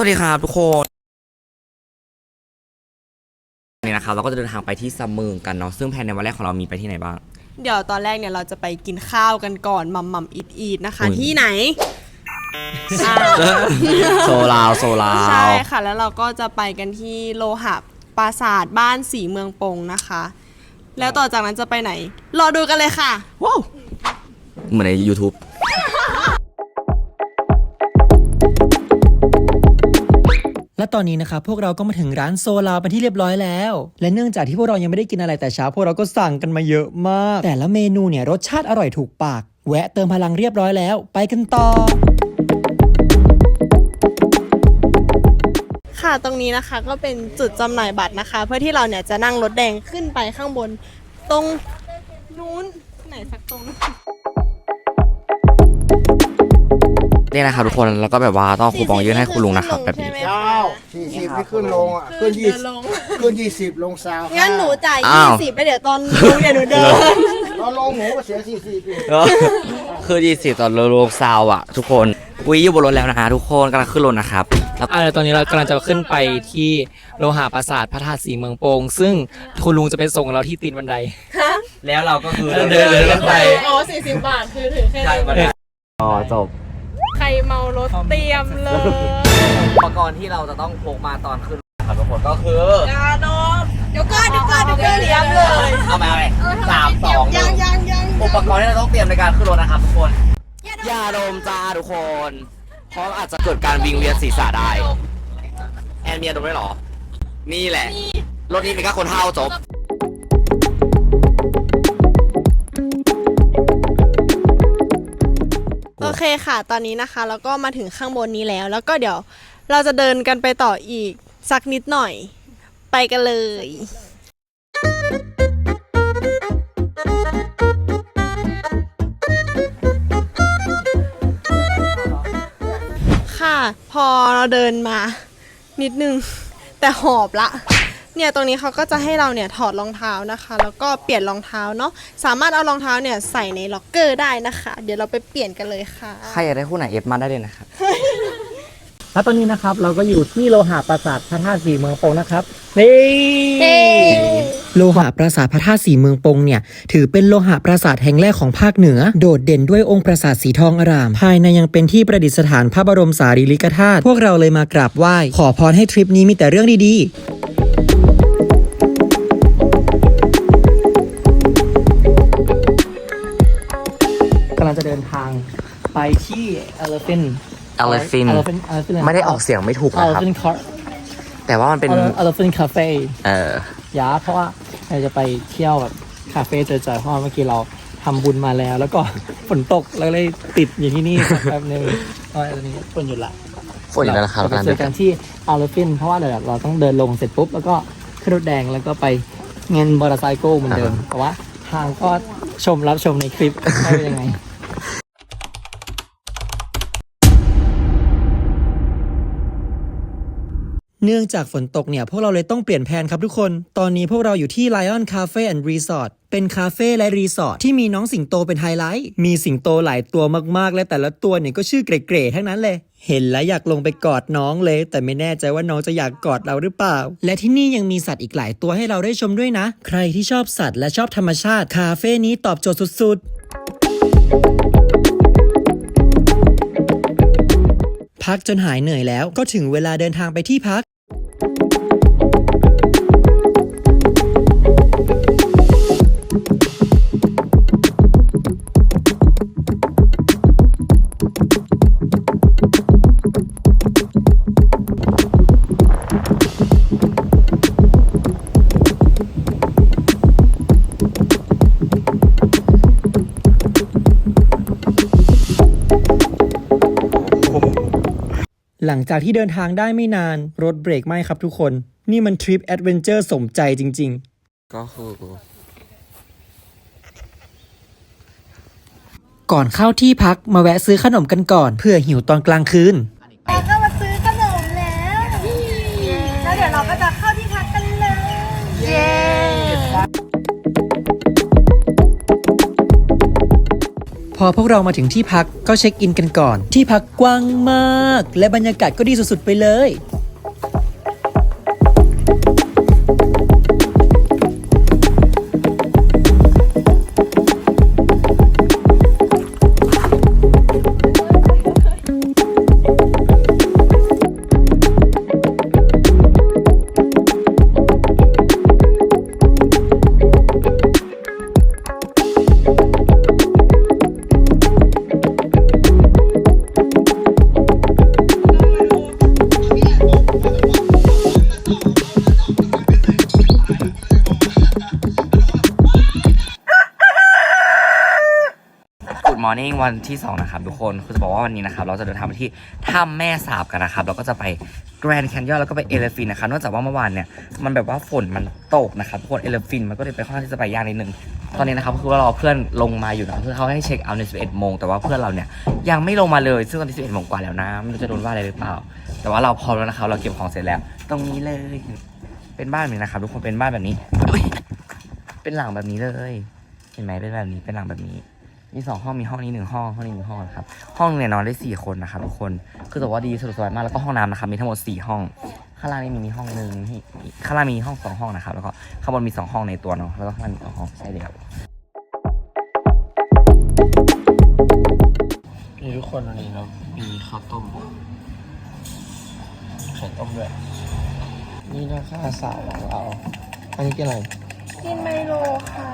วัสดีครับทุกคนนี่นะครับเราก็จะเดินทางไปที่ซัมเมอร์กันเนาะซึ่งแผนในวันแรกของเรามีไปที่ไหนบ้าง เดี๋ยวตอนแรกเนี่ยเราจะไปกินข้าวกันก่อนมัมมัมอิดอีดนะคะ อุ๊ย ที่ไหนอ่าโซลาวโซลาใช่วค่ะ แล้วเราก็จะไปกันที่โลหะปราสาทบ้านสีเมืองปงนะคะ แล้วต่อจากนั้นจะไปไหน รอดูกันเลยค่ะ ว้าวเหมือนใน YouTube และตอนนี้นะครับพวกเราก็มาถึงร้านโซลาเป็นที่เรียบร้อยแล้ว และเนื่องจากที่พวกเรายังไม่ได้กินอะไรแต่เช้าพวกเราก็สั่งกันมาเยอะมาก แต่ละเมนูเนี่ยรสชาติอร่อยถูกปาก แวะเติมพลังเรียบร้อยแล้ว ไปกันต่อ ค่ะตรงนี้นะคะก็เป็นจุดจำหน่ายบัตรนะคะ เพื่อที่เราเนี่ยจะนั่งรถแดงขึ้นไปข้างบน ตรงนู้นไหนสักตรง นี่นะครับทุกคนแล้วก็แบบว่าต้องเอาคูปองยื่นให้คุณลุงนะครับแบบนี้ใช่ไหมเก้าสี่สิบไม่ขึ้นลงอะขึ้นยี่เดิสินบลงขึ้นยี่สิบลงซาวงั้นหนูจ่ายอ้าวยี่สิบแล้วเดี๋ยวตอนลงเดี๋ยวหนูเดินตอนลงหมูก็เสียสี่สิบอีกคือดีสิตอนโลกซาวอะทุกคนวิอยู่บนรถแล้วนะฮะทุกคนกำลังขึ้นรถนะครับแล้วอ่าตอนนี้เรากำลังจะขึ้นไปที่โลหะปราสาทพระธาตุสีเมืองโปงซึ่งคุณลุงจะไปส่งเราที่ตีนบันได แล้วเราก็คือเดินเดินเดินไปอ๋อสี่สิบบาทคือถือแค่ใช่นี้มาได้อ๋อจบใคร เมารถเตรียมเลย อุปกรณ์ที่เราจะต้องพกมาตอนขึ้นครับทุกคนก็คือยาดมเดี๋ยวก่อนเดี๋ยวก่อนเดี๋ยวก่อนเตรียมเลย เอามาเลยสามสองหยันึ่งงยังยังอุปกรณ์ที่เราต้องเตรียมในการขึ้นรถนะครับทุกคนยาดมจ้าทุกคนเพราะอาจจะเกิดการวิงเวียนศีรษะได้แอนเมียดมได้หรอ นี่แหละรถนี้มีแค่คนเท่าจบ เคค่ะ ตอนนี้นะคะเราก็มาถึงข้างบนนี้แล้ว แล้วก็เดี๋ยวเราจะเดินกันไปต่ออีกสักนิดหน่อย ไปกันเลย ค่ะ พอเราเดินมานิดนึง แต่หอบละ เนี่ยตรงนี้เขาก็จะให้เราเนี่ยถอดรองเท้านะคะ แล้วก็เปลี่ยนรองเท้าเนาะสามารถเอารองเท้าเนี่ยใส่ในล็อกเกอร์ได้นะคะ เดี๋ยวเราไปเปลี่ยนกันเลยค่ะ ใครอยากได้คู่ไหนเอฟมาได้เลยนะครับ แล้วตอนนี้นะครับเราก็อยู่ที่โลหะปราสาทพระธาตุสีเมืองปงนะครับนี่โลหะปราสาทพระธาตุสีเมืองปงเนี่ยถือเป็นโลหะปราสาทแห่งแรกของภาคเหนือ โดดเด่นด้วยองค์ปราสาทสีทองอาราม ภายในยังเป็นที่ประดิษฐานพระบรมสารีริกธาตุพวกเราเลยมากราบไหว้ ขอพรให้ทริปนี้มีแต่เรื่องดีๆ จะเดินทางไปที่ Elephant Elephant Elephant Elephant ไม่ได้ออกเสียงไม่ถูกนะครับ Elephant Car แต่ว่ามันเป็น Elephant Cafe เออยาเพราะว่าเราจะไปเที่ยวแบบคาเฟ่จอยๆเพราะว่าเมื่อกี้เราทำบุญมาแล้ว แล้วก็ฝนตกเราเลยติดอยู่ที่นี่สักแป๊บนึงก็ตอนนี้ฝนหยุดละฝนอยู่แล้วนะครับเราไปเจอกันที่ Elephant เพราะว่าเดี๋ยวเราต้องเดินลงเสร็จปุ๊บ แล้วก็ขึ้นรถแดงแล้วก็ไปเงินมอเตอร์ไซค์เหมือนเดิมแต่ว่าทางก็ชมรับชมในคลิปว่าเป็นยังไง เนื่องจากฝนตกเนี่ยพวกเราเลยต้องเปลี่ยนแผนครับทุกคน ตอนนี้พวกเราอยู่ที่ Lion Cafe and Resort เป็นคาเฟ่และรีสอร์ทที่มีน้องสิงโตเป็นไฮไลท์ มีสิงโตหลายตัวมากๆ และแต่ละตัวเนี่ยก็ชื่อเก๋ๆทั้งนั้นเลย เห็นแล้วอยากลงไปกอดน้องเลย แต่ไม่แน่ใจว่าน้องจะอยากกอดเราหรือเปล่า และที่นี่ยังมีสัตว์อีกหลายตัวให้เราได้ชมด้วยนะ ใครที่ชอบสัตว์และชอบธรรมชาติ คาเฟ่นี้ตอบโจทย์สุดๆพักจนหายเหนื่อยแล้วก็ถึงเวลาเดินทางไปที่พัก Thank you. หลังจากที่เดินทางได้ไม่นานรถเบรกไหมครับทุกคน นี่มันทริปแอดเวนเจอร์สมใจจริง ๆ ก็คือก่อนเข้าที่พักมาแวะซื้อขนมกันก่อน เพื่อหิวตอนกลางคืนก็ พอพวกเรามาถึงที่พักก็เช็คอินกันก่อน ที่พักกว้างมาก และบรรยากาศก็ดีสุดๆไปเลย อร์นิ่งวันที่ 2 นะครับทุกคนคือจะบอกว่าวันนี้นะครับ เราจะเดินทางไปที่ถ้ำแม่สาบกันนะครับ เราก็จะไปแกรนด์แคนยอนแล้วก็ไปเอเลฟินนะครับนอกจากว่าเมื่อวานเนี่ยมันแบบว่าฝนมันตกนะครับทุกคนเอเลฟินมันก็เลยไปค่อนข้างที่จะไปยากนิดนึงตอนนี้นะครับคือว่ารอเพื่อนลงมาอยู่นะเพื่อเขาให้เช็คเอาท์ใน 11 โมงแต่ว่าเพื่อนเราเนี่ยยังไม่ลงมาเลย ซึ่งตอนนี้ 11 โมงกว่าแล้วนะไม่รู้จะโดนว่าอะไรหรือเปล่า แต่ว่าเราพร้อมแล้วนะครับ เราเก็บของเสร็จแล้ว ตรงนี้เลยเป็นบ้านแบบนี้นะครับทุกคนเป็นบ้านแบบนี้เป็นหลังแบบนี้เลย เห็นไหมเป็นแบบนี้เป็นหลังแบบนี้ มีสองห้องมีห้องนี้หนึ่งห้องห้องนี้หนึ่งห้องนะครับห้องเนี่ยนอนได้สี่คนนะครับทุกคนคือแต่ว่าดีสะดวกสบายมากแล้วก็ห้องน้ำนะครับมีทั้งหมดสี่ห้อง ข้างล่างนี่มีห้องหนึ่งที่ข้างล่างมีห้องสองห้องนะครับแล้วก็ข้างบนมีสองห้องในตัวเนาะแล้วก็ข้างล่างมีสองห้องใช่เลยครับนี่ทุกคนวันนี้เรามีข้าวต้มไข่ต้มด้วยนี่นะข้าวสาวของเราอันนี้กินอะไรกินไมโลค่ะ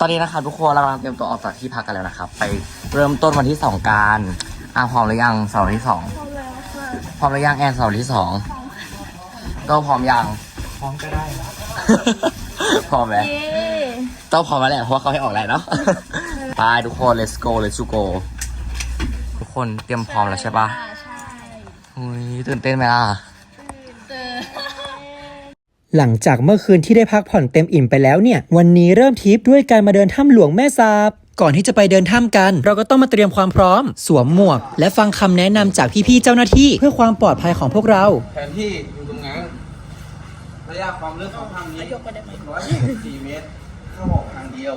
ตอนนี้นะครับทุกคนเรากำลังเตรียมตัวออกจากที่พักกันแล้วนะครับ ไปเริ่มต้นวันที่สองกันอะพร้อมหรือยังเสาร์ที่สองพร้อมหรือยังแอนเสาร์ที่สองก็พร้อมยัง พร้อมก็ได้ พร้อมไหมต้องพร้อมแล้วแหละเพราะว่าเขาให้ออกแล้วเนาะไปทุกคน let's go let's go ทุกคนเตรียมพร้อมแล้วใช่ปะอุ้ยตื่นเต้นไหมล่ะ หลังจากเมื่อคืนที่ได้พักผ่อนเต็มอิ่มไปแล้วเนี่ย วันนี้เริ่มทริปด้วยการมาเดินถ้ำหลวงแม่สาบก่อนที่จะไปเดินถ้ำกัน เราก็ต้องมาเตรียมความพร้อม สวมหมวก และฟังคำแนะนำจากพี่ๆเจ้าหน้าที่ เพื่อความปลอดภัยของพวกเรา แผนที่อยู่ตรงนั้นระยะความลึกของถ้ำนี้124เมตรเข้าออกทางเดียว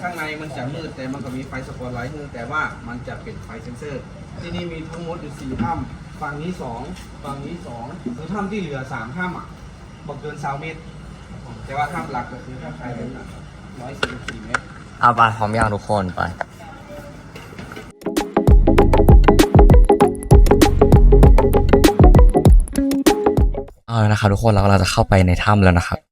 ข้างในมันจะมืดแต่มันก็มีไฟสปอตไลท์มืดแต่ว่ามันจะเป็นไฟเซนเซอร์ ที่นี่มีทั้งหมดอยู่สี่ถ้ำฝั่งนี้สองฝั่งนี้สองคือถ้ำที่เหลือสามถ้ำอะ บอกเกินสามเมตร แต่ว่าถ้ำหลักก็คือถ้ำไทยเป็นร้อยสี่สี่เมตร เอาไปพร้อมยังทุกคนไปเอาแล้วนะครับทุกคนเรากำลังจะเข้าไปในถ้ำแล้วนะครับ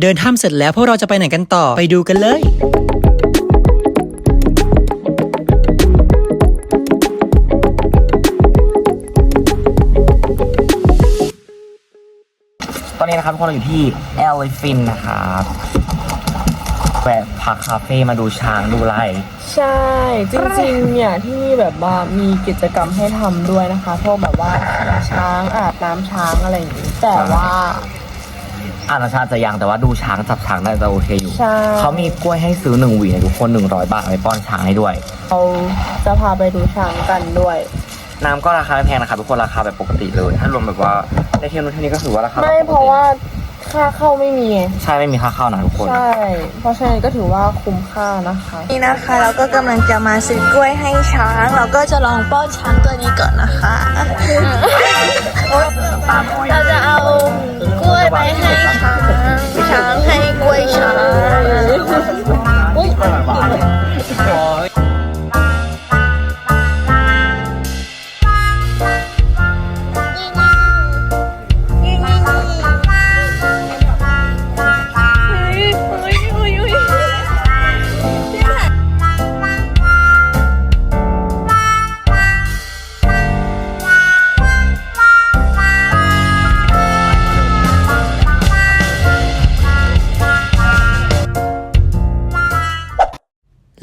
เดินถ้ำเสร็จแล้วพวกเราจะไปไหนกันต่อไปดูกันเลย ตอนนี้นะครับทุกคนเราอยู่ที่เอลฟินนะครับแวะพักคาเฟ่มาดูช้างดูไรใช่ จริงๆ เนี่ยที่นี่แบบว่ามีกิจกรรมให้ทำด้วยนะคะ พวกแบบว่าช้างอาบน้ำช้างอะไรอย่างนี้แต่ว่า อ่านชาติจะยังแต่ว่าดูช้างจับช้างได้จะโอเคอยู่ ใช่ เขามีกล้วยให้ซื้อหนึ่งหวีให้ทุกคนหนึ่งร้อยบาทเอาไปป้อนช้างให้ด้วย เราจะพาไปดูช้างกันด้วย น้ำก็ราคาไม่แพงนะครับทุกคนราคาแบบปกติเลย ถ้ารวมแบบว่าได้เที่ยวนู้นเที่ยวนี้ก็ถือว่าราคาไม่แบบปกติเพราะว่าค่าเข้าไม่มีไงใช่ไม่มีค่าเข้านะทุกคน ใช่ เพราะฉะนั้นก็ถือว่าคุ้มค่านะคะ นี่นะคะเราก็กำลังจะมาซื้อกล้วยให้ช้าง เราก็จะลองป้อนช้างตัวนี้ก่อนนะคะ เราจะเอา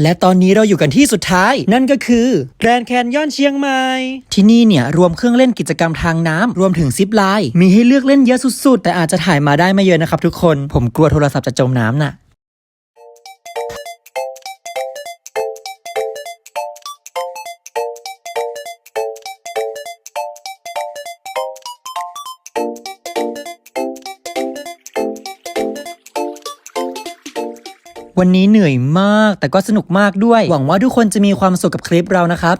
และตอนนี้เราอยู่กันที่สุดท้าย นั่นก็คือแกรนแคนยอนเชียงใหม่ ที่นี่เนี่ยรวมเครื่องเล่นกิจกรรมทางน้ำรวมถึงซิปไลน์มีให้เลือกเล่นเยอะสุดๆ แต่อาจจะถ่ายมาได้ไม่เยอะนะครับทุกคน ผมกลัวโทรศัพท์จะจมน้ำน่ะ วันนี้เหนื่อยมาก แต่ก็สนุกมากด้วย หวังว่าทุกคนจะมีความสุขกับคลิปเรานะครับ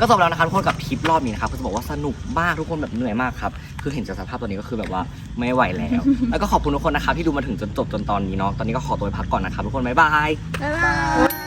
ก็จบแล้วนะครับทุกคนกับทริปรอบนี้นะครับก็จะบอกว่าสนุกมากทุกคนแบบเหนื่อยมากครับคือเห็นจากสภาพตัวนี้ก็คือแบบว่าไม่ไหวแล้ว แล้วก็ขอบคุณทุกคนนะครับที่ดูมาถึงจนจบจนตอนนี้เนาะตอนนี้ก็ขอตัวไปพักก่อนนะครับทุกคนบ๊ายบาย บ๊ายบาย